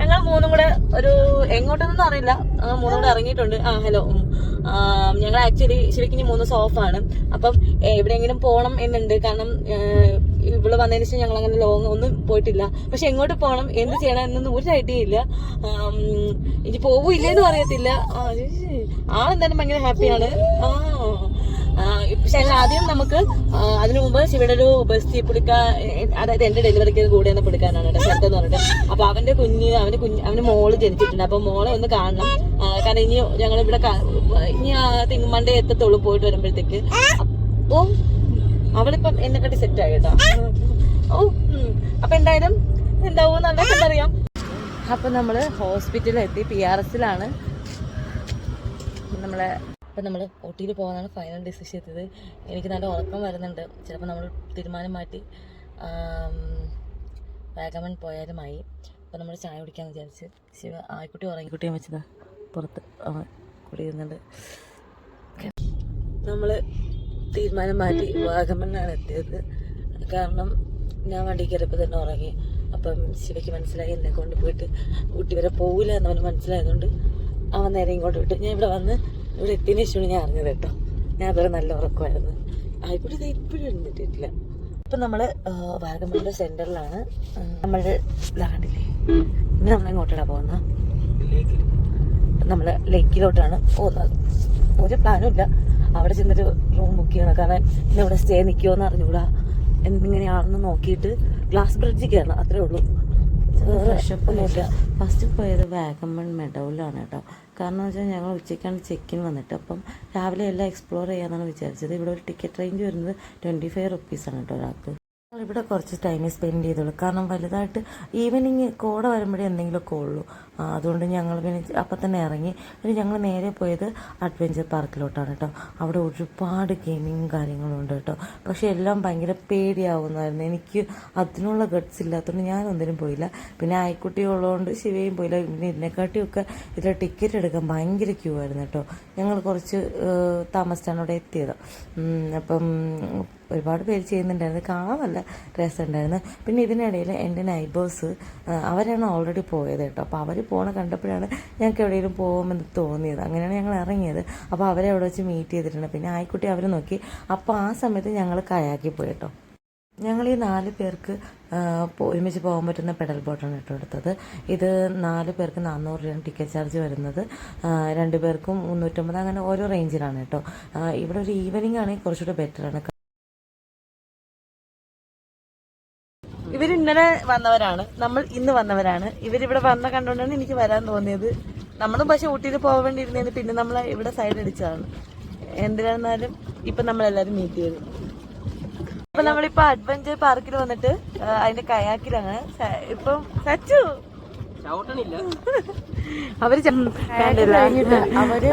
ഞങ്ങൾ മൂന്നും കൂടെ ഒരു എങ്ങോട്ടൊന്നും അറിയില്ല. മൂന്നും കൂടെ ഇറങ്ങിയിട്ടുണ്ട്. ആ ഹലോ ഞങ്ങൾ ആക്ച്വലി ശരിക്കും ഇനി മൂന്ന് സോഫാണ് അപ്പം എവിടെയെങ്കിലും പോകണം എന്നുണ്ട്. കാരണം ഇവിടെ വന്നതിന് ശേഷം ഞങ്ങൾ അങ്ങനെ ലോങ് ഒന്നും പോയിട്ടില്ല. പക്ഷെ എങ്ങോട്ട് പോകണം എന്ത് ചെയ്യണം എന്നൊന്നും ഒരു ഐഡിയ ഇല്ല. ഇനി പോവില്ലേന്നും അറിയത്തില്ല. ആളെന്തായാലും ഭയങ്കര ഹാപ്പിയാണ് ആ പക്ഷെ ആദ്യം നമുക്ക് അതിനു മുമ്പ് ശിവയുടെ ഒരു ബസ് പുടുക്ക അതായത് എന്റെ ഡെലിവറിക്ക് കൂടെ ഒന്ന് പുടുക്കാനാണ് കേട്ടോ ശബ്ദം എന്ന് പറഞ്ഞിട്ട് അപ്പൊ അവന്റെ കുഞ്ഞ് അവന്റെ കുഞ്ഞ് അവന് മോൾ ജനിച്ചിട്ടുണ്ട്. അപ്പൊ മോളെ ഒന്ന് കാണണം. കാരണം ഇനി ഞങ്ങൾ ഇവിടെ ഇനി തിങ് മണ്ടേ എത്തത്തുള്ളൂ പോയിട്ട് വരുമ്പോഴത്തേക്ക്. അപ്പൊ അവളിപ്പം എന്നെ കട്ടി സെറ്റ് ആയി കേട്ടോ. ഓ അപ്പൊ എന്തായാലും എന്താവും നല്ല കണ്ടറിയാം അപ്പൊ നമ്മൾ ഹോസ്പിറ്റലിൽ എത്തി പി ആർ എസിലാണ് നമ്മളെ അപ്പം നമ്മൾ ഊട്ടിയിൽ പോകാനാണ് ഫൈനൽ ഡിസിഷൻ എത്തിയത്. എനിക്ക് നല്ല ഉറക്കം വരുന്നുണ്ട്. ചിലപ്പോൾ നമ്മൾ തീരുമാനം മാറ്റി വാഗമൺ പോയാലുമായി അപ്പം നമ്മൾ ചായ കുടിക്കാമെന്ന് വിചാരിച്ച്. ശിവ ആയിക്കുട്ടി ഉറങ്ങിക്കുട്ടിയും വെച്ചതാ. പുറത്ത് അവൻ കുടിയുന്നുണ്ട് നമ്മൾ തീരുമാനം മാറ്റി വാഗമണ്ണാണ് എത്തിയത്. കാരണം ഞാൻ വണ്ടി കയറിയപ്പോൾ തന്നെ ഉറങ്ങി. അപ്പം ശിവയ്ക്ക് മനസ്സിലായി എന്നെ കൊണ്ട് പോയിട്ട് ഊട്ടി വരെ പോവില്ല എന്ന് അവന് മനസ്സിലായതുകൊണ്ട് അവൻ നേരെ ഇങ്ങോട്ട് വിട്ടു. ഞാൻ ഇവിടെ വന്ന് ഇവിടെ എത്തിയതിന് ശേഷമാണ് ഞാൻ അറിഞ്ഞത് കേട്ടോ. ഞാൻ അതുവരെ നല്ല ഉറക്കമായിരുന്നു. ആയിക്കോട്ടെ ഇത് ഇപ്പോഴും എഴുന്നേറ്റിട്ടില്ല. ഇപ്പം നമ്മൾ വാഗമണിന്റെ സെന്ററിലാണ്. നമ്മളുടെ ലാൻഡിലെ ഇനി നമ്മൾ എങ്ങോട്ടാണ് പോകുന്നത് നമ്മൾ ലേക്കിലോട്ടാണ് പോകുന്നത്. ഒരു പ്ലാനും ഇല്ല. അവിടെ ചെന്നൊരു റൂം ബുക്ക് ചെയ്യണം. കാരണം ഇന്ന് ഇവിടെ സ്റ്റേ നിൽക്കുമോ എന്ന് അറിഞ്ഞൂടാ എന്തിങ്ങനെയാണെന്ന് നോക്കിയിട്ട് ഗ്ലാസ് ബ്രിഡ്ജിൽ കയറണം അത്രേ ഉള്ളൂ. ഒന്നുമില്ല ഫസ്റ്റ് പോയത് വാഗമൺ മെഡവിലാണ് കേട്ടോ. കാരണം വെച്ചാൽ ഞങ്ങൾ ഉച്ചയ്ക്കാണ് ചെക്കിൻ വന്നിട്ട്. അപ്പം രാവിലെ എല്ലാം എക്സ്പ്ലോർ ചെയ്യാമെന്നാണ് വിചാരിച്ചത്. ഇവിടെ ഒരു ടിക്കറ്റ് റേഞ്ച് വരുന്നത് ട്വന്റി ഫൈവ് റുപ്പീസാണ് കേട്ടോ ഒരാൾക്ക്. ഇവിടെ കുറച്ച് ടൈം സ്പെൻഡ് ചെയ്തോളൂ കാരണം വലുതായിട്ട് ഈവനിങ് കോട വരുമ്പോഴേ എന്തെങ്കിലുമൊക്കെ ഉള്ളൂ. അതുകൊണ്ട് ഞങ്ങൾ പിന്നെ അപ്പം തന്നെ ഇറങ്ങി. പിന്നെ ഞങ്ങൾ നേരെ പോയത് അഡ്വഞ്ചർ പാർക്കിലോട്ടാണ് കേട്ടോ. അവിടെ ഒരുപാട് ഗെയിമിങ്ങും കാര്യങ്ങളും ഉണ്ട് കേട്ടോ. പക്ഷേ എല്ലാം ഭയങ്കര പേടിയാവുന്നതായിരുന്നു. എനിക്ക് അതിനുള്ള ഗഡ്സ് ഇല്ലാത്തതുകൊണ്ട് ഞാൻ ഒന്നിനും പോയില്ല. പിന്നെ ആയിക്കുട്ടി ഉള്ളതുകൊണ്ട് ശിവയും പോയില്ല. പിന്നെ ഇതിനെക്കാട്ടിയൊക്കെ ഇതിൽ ടിക്കറ്റ് എടുക്കാൻ ഭയങ്കര ക്യൂ ആയിരുന്നു കേട്ടോ. ഞങ്ങൾ കുറച്ച് താമസിച്ചാണ് അവിടെ എത്തിയത്. അപ്പം ഒരുപാട് പേര് ചെയ്യുന്നുണ്ടായിരുന്നു. കാണാൻ നല്ല രസമുണ്ടായിരുന്നു. പിന്നെ ഇതിനിടയിൽ എന്റെ നൈബേഴ്സ് അവരാണ് ഓൾറെഡി പോയത് കേട്ടോ. അപ്പോൾ അവർ പോണ കണ്ടപ്പോഴാണ് ഞങ്ങൾക്ക് എവിടെയെങ്കിലും പോകുമെന്ന് തോന്നിയത്. അങ്ങനെയാണ് ഞങ്ങൾ ഇറങ്ങിയത്. അപ്പോൾ അവരെ അവിടെ വെച്ച് മീറ്റ് ചെയ്തിട്ടുണ്ട്. പിന്നെ ആയിക്കുട്ടി അവർ നോക്കി. അപ്പോൾ ആ സമയത്ത് ഞങ്ങൾ കയാക്കി പോയി കേട്ടോ. ഞങ്ങൾ ഈ നാല് പേർക്ക് ഒരുമിച്ച് പോകാൻ പറ്റുന്ന പെഡൽ ബോട്ടാണ് കേട്ടോ എടുത്തത്. ഇത് നാല് പേർക്ക് നാനൂറ് രൂപയാണ് ടിക്കറ്റ് ചാർജ് വരുന്നത്. രണ്ട് പേർക്കും മുന്നൂറ്റമ്പത് അങ്ങനെ ഓരോ റേഞ്ചിലാണ് കേട്ടോ. ഇവിടെ ഒരു ഈവനിങ് ആണെങ്കിൽ കുറച്ചുകൂടെ ബെറ്ററാണ് ഇന്നലെ വന്നവരാണ്. നമ്മൾ ഇന്ന് വന്നവരാണ്. ഇവരിവിടെ വന്ന കണ്ടുകൊണ്ടാണ് എനിക്ക് വരാൻ തോന്നിയത്. നമ്മളും പക്ഷെ ഊട്ടിയിൽ പോകാൻ വേണ്ടി പിന്നെ നമ്മൾ ഇവിടെ സൈഡ് അടിച്ചതാണ്. എന്തിനായിരുന്നാലും ഇപ്പൊ നമ്മളെല്ലാരും മീറ്റ് ചെയ്തു. അപ്പൊ നമ്മളിപ്പോ അഡ്വഞ്ചർ പാർക്കിൽ വന്നിട്ട് അതിന്റെ കയാക്കിലാണ്. ഇപ്പം സച്ചു! അവർ. അവർ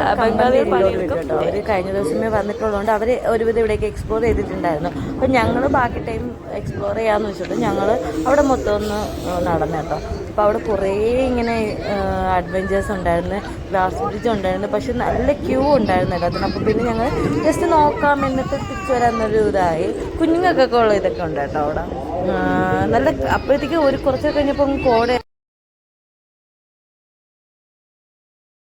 അവർ കഴിഞ്ഞ ദിവസമേ വന്നിട്ടുള്ളതുകൊണ്ട് അവർ ഒരുവിധം ഇവിടേക്ക് എക്സ്പ്ലോർ ചെയ്തിട്ടുണ്ടായിരുന്നു. അപ്പൊ ഞങ്ങൾ ബാക്കി ടൈം എക്സ്പ്ലോർ ചെയ്യാന്ന് വെച്ചിട്ട് ഞങ്ങൾ അവിടെ മൊത്തം ഒന്ന് നടന്നു കേട്ടോ. അപ്പൊ അവിടെ കുറേ ഇങ്ങനെ അഡ്വഞ്ചേഴ്സ് ഉണ്ടായിരുന്നു. ഗ്ലാസ് ബ്രിഡ്ജ് ഉണ്ടായിരുന്നു. പക്ഷെ നല്ല ക്യൂ ഉണ്ടായിരുന്നു കേട്ടോ അതിന്. അപ്പൊ പിന്നെ ഞങ്ങൾ ജസ്റ്റ് നോക്കാം എന്നിട്ട് തിരിച്ചു വരാന്നൊരു ഇതായി. കുഞ്ഞുങ്ങൾക്കൊക്കെ ഉള്ള ഇതൊക്കെ ഉണ്ട് കേട്ടോ അവിടെ. നല്ല അപ്പോഴത്തേക്ക് ഒരു കുറച്ച് കഴിഞ്ഞപ്പം കോട